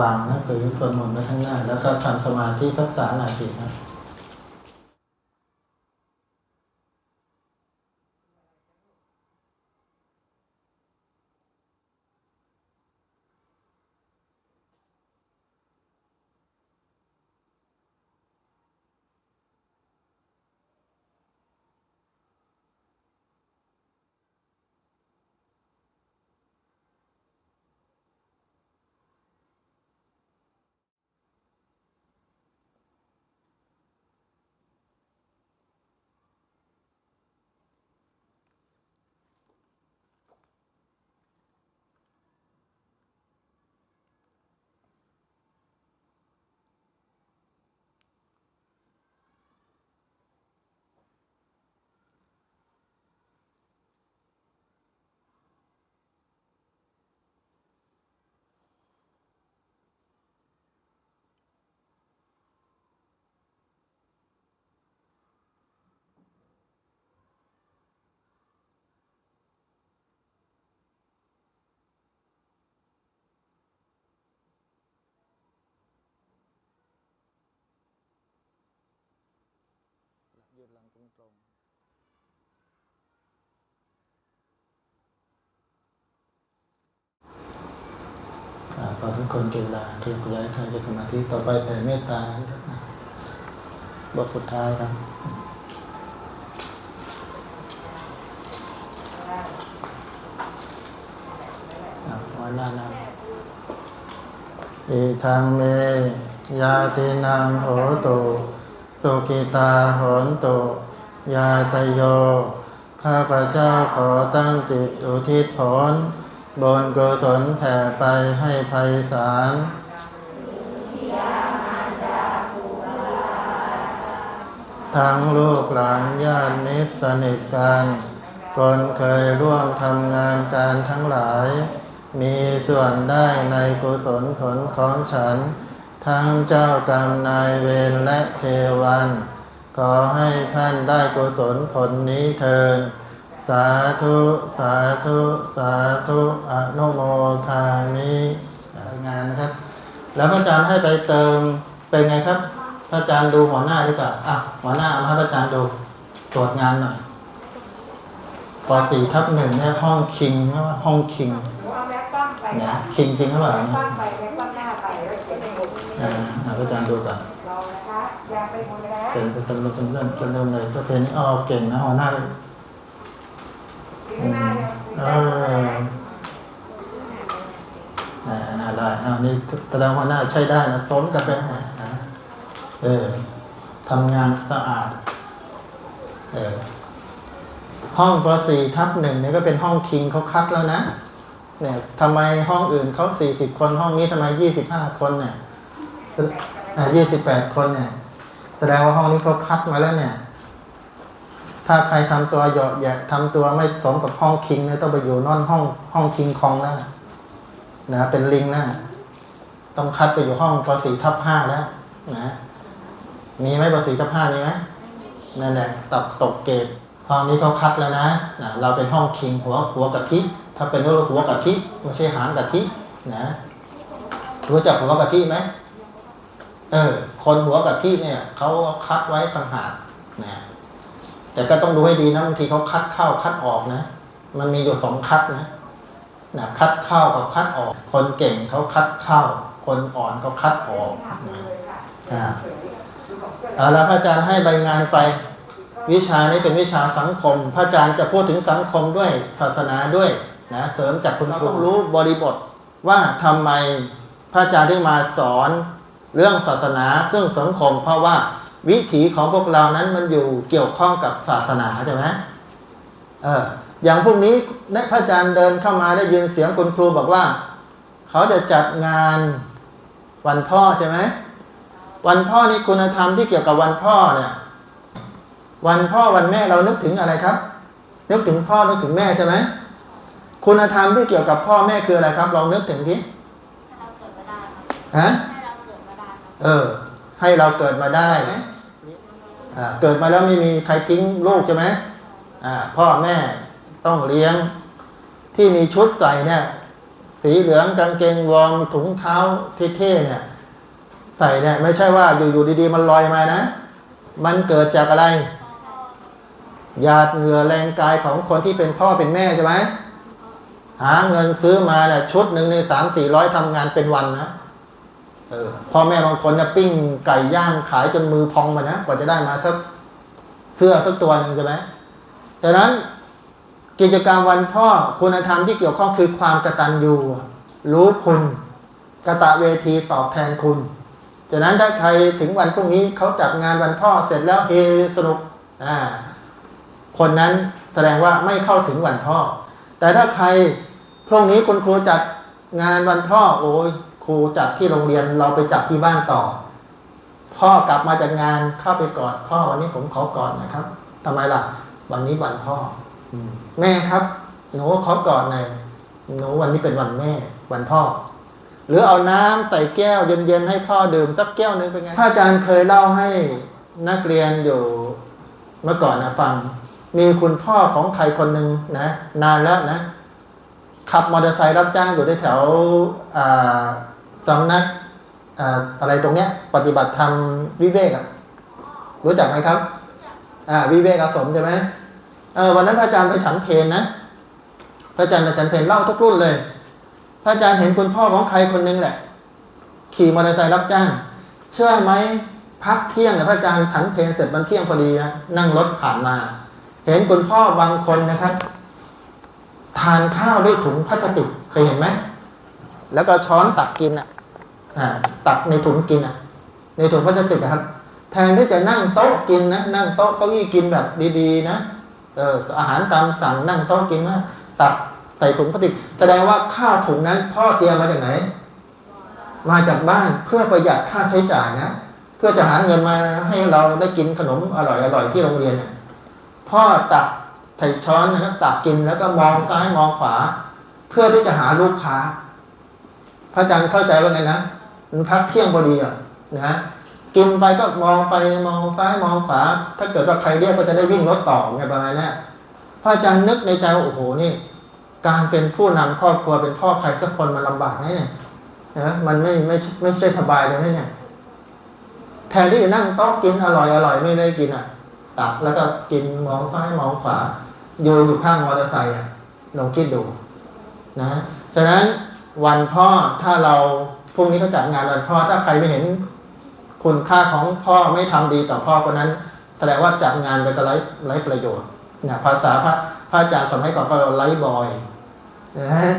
วางนะหรือสวดมนต์ไว้ข้างหน้า แล้วก็ทำสมาธิทักษาหลายสิครับ ยืนหลังตรงๆอ่าพอทุกคนเก่งลาเทียบย้ายใครจะสมาธิต่อไปแผ่เมตตาบทสุดท้ายครับอะวันหน้านะอิทังเมยาตินังโหตุสุกิตาโหนตุ ยาตโย ข้าพระเจ้าขอตั้งจิตอุทิศผลบนกุศลแผ่ไปให้ภัยสารทั้งลูกหลานญาติมิตรสนิทกันคนเคยร่วมทำงานการทั้งหลาย มีส่วนได้ในกุศลผลของฉัน ทั้งเจ้ากรรมนายเวรและเทวัน ขอให้ท่านได้กุศลผลนี้เทินสาธุ สาธุ สาธุอนุโมทามิงานนะครับ แล้วพระอาจารย์ให้ไปเติมเป็นไงครับ พระอาจารย์ดูหัวหน้าดีกว่าอะหัวหน้าเอามาให้พระอาจารย์ดูตรวจงานหน่อยปสี่ทับหนึ่งเนี่ยห้องคิงใช่ไหมห้องคิงหนูเอาแม็กกล้องไปนะคิงจริงหรือเปล่าแม็กเนี่ยกล้องไปแม็กกล้องหน้าไปแล้วเขียนในหัวนี้อ่าอะพระอาจารย์ดูก่อน ลองนะคะอยากไปหมดแล้วเป็นเป็นเป็นเป็นเรื่องเป็นเรื่องเลยประเพณีอ๋อเก่งนะหัวหน้าถึงหน้ายังเอออ่าอ่าได้อ่านี่แสดงว่าหน้าใช้ได้นะสมกับเป็นอ่าอ่าเออทำงานสะอาด เออห้องปสี่ทับหนึ่งเนี่ยก็เป็นห้องคิงเขาคัดแล้วนะ เนี่ยทำไมห้องอื่นเขาสี่สิบคนห้องนี้ทำไมยี่สิบห้าคนเนี่ยอ่า ยี่สิบแปดคนเนี่ย แสดงว่าห้องนี้เขาคัดมาแล้วเนี่ย ถ้าใครทำตัวหยาะแยะทำตัวไม่สมกับห้องคิงเนี่ยต้องไปอยู่นอนห้องห้องคิงคองแล้วนะเป็นลิงนะต้องคัดไปอยู่ห้องปสีทับห้าแล้วนะมีไหมปสีทับห้ามีไหมนั่นแหละตกตกเกตห้องนี้เขาคัดแล้วนะนะเราเป็นห้องคิงหัวหัวกะทิถ้าเป็นหัวกะทิไม่ใช่หางกะทินะรู้จักหัวกะทิไหม เออ คนหัวกะทิเนี่ยเขาคัดไว้ต่างหากนะแต่ก็ต้องดูให้ดีนะบางทีเขาคัดเข้าคัดออกนะ มันมีอยู่สองคัดนะนะคัดเข้ากับคัดออก คนเก่งเขาคัดเข้า คนอ่อนเขาคัดออกนะอ่าเอาแล้วพระอาจารย์ให้ใบงานไป วิชานี้เป็นวิชาสังคม พระอาจารย์จะพูดถึงสังคมด้วยศาสนาด้วยนะเสริมจากคุณครูต้องรู้บริบทว่าทำไมพระอาจารย์ถึงมาสอน เรื่องศาสนาซึ่งสังคม เพราะว่าวิถีของพวกเรานั้นมันอยู่เกี่ยวข้องกับศาสนาใช่ไหมเอออย่างพวกนี้ได้พระอาจารย์เดินเข้ามาได้ยินเสียงคุณครูบอกว่า เขาจะจัดงานวันพ่อใช่ไหมวันพ่อนี่คุณธรรมที่เกี่ยวกับวันพ่อเนี่ย วันพ่อวันแม่เรานึกถึงอะไรครับ นึกถึงพ่อนึกถึงแม่ใช่ไหมคุณธรรมที่เกี่ยวกับพ่อแม่คืออะไรครับลองนึกถึงทีให้เราเกิดมาได้ครับฮะให้ เออ ให้เราเกิดมาได้เกิดมาแล้วไม่มีใครทิ้งลูกใช่ไหมพ่อแม่ต้องเลี้ยงที่มีชุดใส่เนี่ย สีเหลืองกางเกงวอร์มถุงเท้าเท่ๆเนี่ย ใส่เนี่ย ไม่ใช่ว่าอยู่ๆดีๆ มันลอยมานะ มันเกิดจากอะไรหยาดเหงื่อแรงกายของคนที่เป็นพ่อเป็นแม่ใช่ไหมหาเงินซื้อมาเนี่ยชุดหนึ่งในสามสี่ร้อยทำงานเป็นวันนะ พ่อแม่บางคนเนี่ยปิ้งไก่ย่างขายจนมือพองมานะกว่าจะได้มาสักเสื้อสักตัวหนึ่งใช่ไหมดังนั้นกิจกรรมวันพ่อคุณธรรมที่เกี่ยวข้องคือความกตัญญูรู้คุณกะตะเวทีตอบแทนคุณจากนั้นถ้าใครถึงวันพรุ่งนี้เขาจัดงานวันพ่อเสร็จแล้วเฮสนุกอ่าคนนั้นแสดงว่าไม่เข้าถึงวันพ่อ แต่ถ้าใครพรุ่งนี้คุณครูจัดงานวันพ่อโอ้ย ครูจัดที่โรงเรียนเราไปจัดที่บ้านต่อ พ่อกลับมาจากงานเข้าไปกอดพ่อวันนี้ผมขอกอดหนะครับทำไมล่ะ วันนี้วันพ่ออแม่ครับ หนูขอกอดหน่อยหนูวันนี้เป็นวันแม่ วันพ่อ หรือเอาน้ำใส่แก้วเย็นๆให้พ่อดื่มสักแก้วนึงเป็นไงพระอาจารย์เคยเล่าให้นักเรียนอยู่เมื่อก่อนนะฟัง มีคุณพ่อของใครคนหนึ่งนะ นานแล้วนะขับมอเตอร์ไซค์รับจ้างอยู่ในแถวอ่า สำนักอะไรตรงเนี้ย ปฏิบัติธรรมวิเวกรู้จักไหมครับ อ่า วิเวกอาสมใช่ไหมเออวันนั้นพระอาจารย์ไปฉันเพนนะพระอาจารย์ไปฉันเพนเล่าทุกรุ่นเลย พระอาจารย์เห็นคุณพ่อของใครคนหนึงแหละ ขี่มอเตอร์ไซค์รับจ้าง เชื่อไหมพักเที่ยงนี่พระอาจารย์ฉันเพนเสร็จมันเที่ยงพอดีนะนั่งรถผ่านมา เห็นคุณพ่อ บางคนนะครับ ทานข้าวด้วยถุงพลาสติกเคยเห็นไหม แล้วก็ช้อนตักกินอะตักในถุงกินอะ ในถุงพลาสติกครับ แทนที่จะนั่งโต๊ะกินนะนั่งโต๊ะเก้าอี้กินแบบดี ๆ นะเอออาหารตามสั่งนั่งโต๊ะกินนะตักใส่ถุงพลาสติก แสดงว่าข้าวถุงนั้นพ่อเตรียมมาจากไหน มาจากบ้านเพื่อประหยัดค่าใช้จ่ายนะเพื่อจะหาเงินมาให้เราได้กินขนมอร่อยๆที่โรงเรียนพ่อตักใส่ช้อนนะครับตักกินแล้วก็มองซ้ายมองขวา เพื่อที่จะหาลูกค้า พระอาจารย์เข้าใจว่าไงนะมันพักเที่ยงพอดีอะนะกินไปก็มองไปมองซ้ายมองขวา ถ้าเกิดว่าใครเรียกก็จะได้วิ่งรถต่อไงประมาณนี้พระอาจารย์นึกในใจว่าโอ้โหนี่การเป็นผู้นำครอบครัวเป็นพ่อใครสักคนมันลำบากแน่เนี่ยนะมันไม่ไม่ไม่ใช่สบายเลยนะเนี่ยแทนที่จะนั่งโต๊ะกินอร่อยอร่อยไม่ได้กินอะตักแล้วก็กินมองซ้ายมองขวาอยู่อยู่ข้างมอเตอร์ไซค์อะลองคิดดู นะฉะนั้น วันพ่อถ้าเราพรุ่งนี้เขาจัดงานวันพ่อถ้าใครไม่เห็นคุณค่าของพ่อไม่ทำดีต่อพ่อคนนั้น แสดงว่าจัดงานไปก็ไร้ไร้ประโยชน์เนี่ยภาษาพระพระอาจารย์สมัยก่อนก็ไร้บอยนะ